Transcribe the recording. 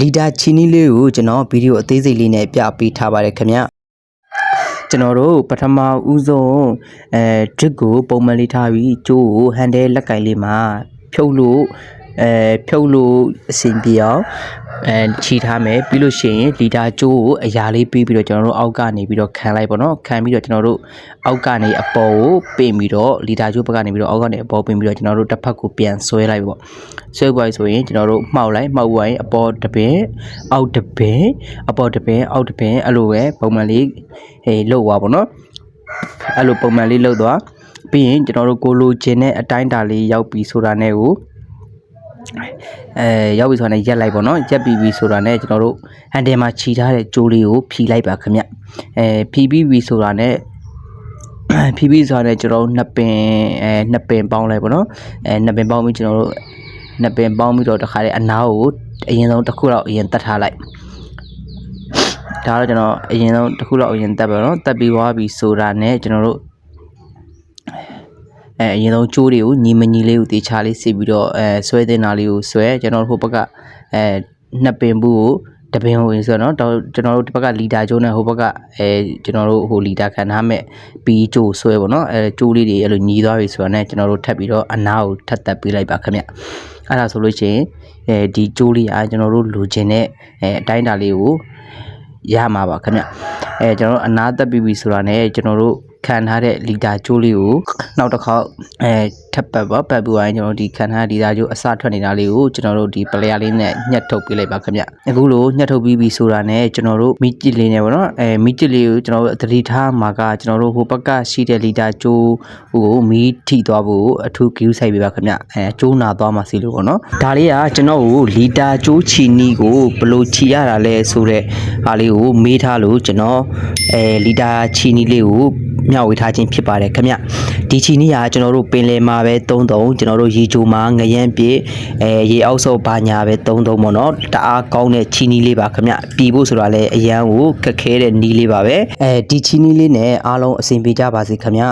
လီတာချီနီလေးကိုကျွန်တော်ဗီဒီယိုအသေးစိတ်လေးနဲ့ပြပေးထားပါတယ်ခင်ဗျကျွန်တော်တို့ပထမဦးဆုံးအဲ drip ကိုပုံမှန်လေးထားပြီးကျိုးကို handle လက်ကင်လေးမှာဖြုတ်လို့အဲဖြုတ်လို့အဆင်ပြေအောင် အဲခြိထားမယ်ပြီးလို့ရှိရင်လီတာကျိုးကိုအရာလေးပြီးပြီးတော့ကျွန်တော်တို့အောက်ကနေပြီးတော့ခံလိုက်ပေါ့နော်ခံပြီးတော့ကျွန်တော်တို့အောက်ကနေအပေါ်ကိုပင်ပြီးတော့လီတာကျိုးဘက်ကနေပြီးတော့အောက်ကနေအပေါ်ပင်ပြီးတော့ကျွန်တော်တို့တစ်ဖက်ကိုပြန်ဆွဲလိုက်ပေါ့ဆွဲပွားဆိုရင်ကျွန်တော်တို့မှောက်လိုက်မှောက်ပွားရင်အပေါ်တစ်ပင်အောက်တစ်ပင်အပေါ်တစ်ပင်အောက်တစ်ပင်အဲ့လိုပဲပုံမှန်လေးဟေးလှုပ်သွားပေါ့နော်အဲ့လိုပုံမှန်လေးလှုပ်သွားပြီးရင်ကျွန်တော်တို့ကိုလိုချင်တဲ့အတိုင်းအတာလေးရောက်ပြီဆိုတာနဲ့ကို အဲရောက်ပြီဆိုတာနဲ့ရက်လိုက်ပေါ့နော်ရက်ပြီးပြီဆိုတာနဲ့ကျွန်တော်တို့ဟန်တယ်မှာခြီထားတဲ့ကြိုးလေးကိုဖြီလိုက်ပါခင်ဗျအဲဖြီပြီးပြီဆိုတာနဲ့ဖြီပြီးဆိုတာနဲ့ကျွန်တော်တို့နှစ်ပင်အဲနှစ်ပင်ပေါင်းလိုက်ပေါ့နော်အဲနှစ်ပင်ပေါင်းပြီးကျွန်တော်တို့နှစ်ပင်ပေါင်းပြီးတော့တခါလေအနားကိုအရင်ဆုံးတစ်ခုတော့အရင်တတ်ထားလိုက်ဒါတော့ကျွန်တော်အရင်ဆုံးတစ်ခုတော့အရင်တက်ပါတော့တက်ပြီးသွားပြီဆိုတာနဲ့ကျွန်တော်တို့ အဲအရင်ဆုံးကြိုးတွေကိုညီမညီလေးကိုတေချာလေးစီပြီးတော့အဲဆွဲတင်တာလေးကိုဆွဲကျွန်တော်တို့ဟိုဘက်ကအဲနှစ်ပင်ဘူးကိုတပင်ကိုဆိုတော့တော့ကျွန်တော်တို့ဒီဘက်ကလီတာကျိုးနဲ့ဟိုဘက်ကအဲကျွန်တော်တို့ဟိုလီတာခံထားမဲ့ပြီးကြိုးဆွဲပေါ့နော်အဲကြိုးလေးတွေအဲ့လိုညီသွားပြီဆိုတော့ねကျွန်တော်တို့ထပ်ပြီးတော့အနားကိုထပ်တက်ပေးလိုက်ပါခင်ဗျအဲ့ဒါဆိုလို့ရှိရင်အဲဒီကြိုးလေးအားကျွန်တော်တို့လိုချင်တဲ့အဲအတိုင်းအတာလေးကိုရမှာပါခင်ဗျအဲကျွန်တော်တို့အနာသက်ပြီးပြီဆိုတာနဲ့ကျွန်တော်တို့ ခံထားတဲ့လီတာကျိုးလေးကိုနောက်တစ်ခေါက်အဲထပ်ပတ်ပါပတ်ပြီးရင်ကျွန်တော်တို့ဒီခံထားတဲ့လီတာကျိုးအစထွက်နေတာလေးကိုကျွန်တော်တို့ဒီပလေယာလေးနဲ့ညှက်ထုတ်ပေးလိုက်ပါခင်ဗျအခုလိုညှက်ထုတ်ပြီးပြီဆိုတာနဲ့ကျွန်တော်တို့မိကျစ်လေးနဲ့ပေါ့နော်အဲမိကျစ်လေးကိုကျွန်တော်တို့သတိထားမှာကကျွန်တော်တို့ဟိုဘက်ကရှိတဲ့လီတာကျိုးကိုမီးထိသွားဖို့အထူးဂရုစိုက်ပေးပါခင်ဗျအဲကျိုးနာသွားမှာစီလို့ပေါ့နော်ဒါလေးကကျွန်တော်ကိုလီတာကျိုးချီနီကိုဘယ်လိုချီရတာလဲဆိုတော့အားလေးကိုမေးထားလို့ကျွန်တော်အဲလီတာချီနီလေးကိုမျှဝေထားခြင်းဖြစ်ပါတယ်ခင်ဗျ ဒီချီနီကကျွန်တော်တို့ပင်လယ်မှာပဲသုံးသုံးကျွန်တော်တို့ရေချိုမှာငရမ်းပြည့်အဲရေအောက်ဆုပ်ဘာညာပဲသုံးသုံးပေါ့နော်တအားကောင်းတဲ့ချီနီလေးပါခင်ဗျပြီးဖို့ဆိုတာလဲအရန်ကိုခက်ခဲတဲ့နီးလေးပါပဲအဲဒီချီနီလေးနဲ့အားလုံးအဆင်ပြေကြပါစေခင်ဗျ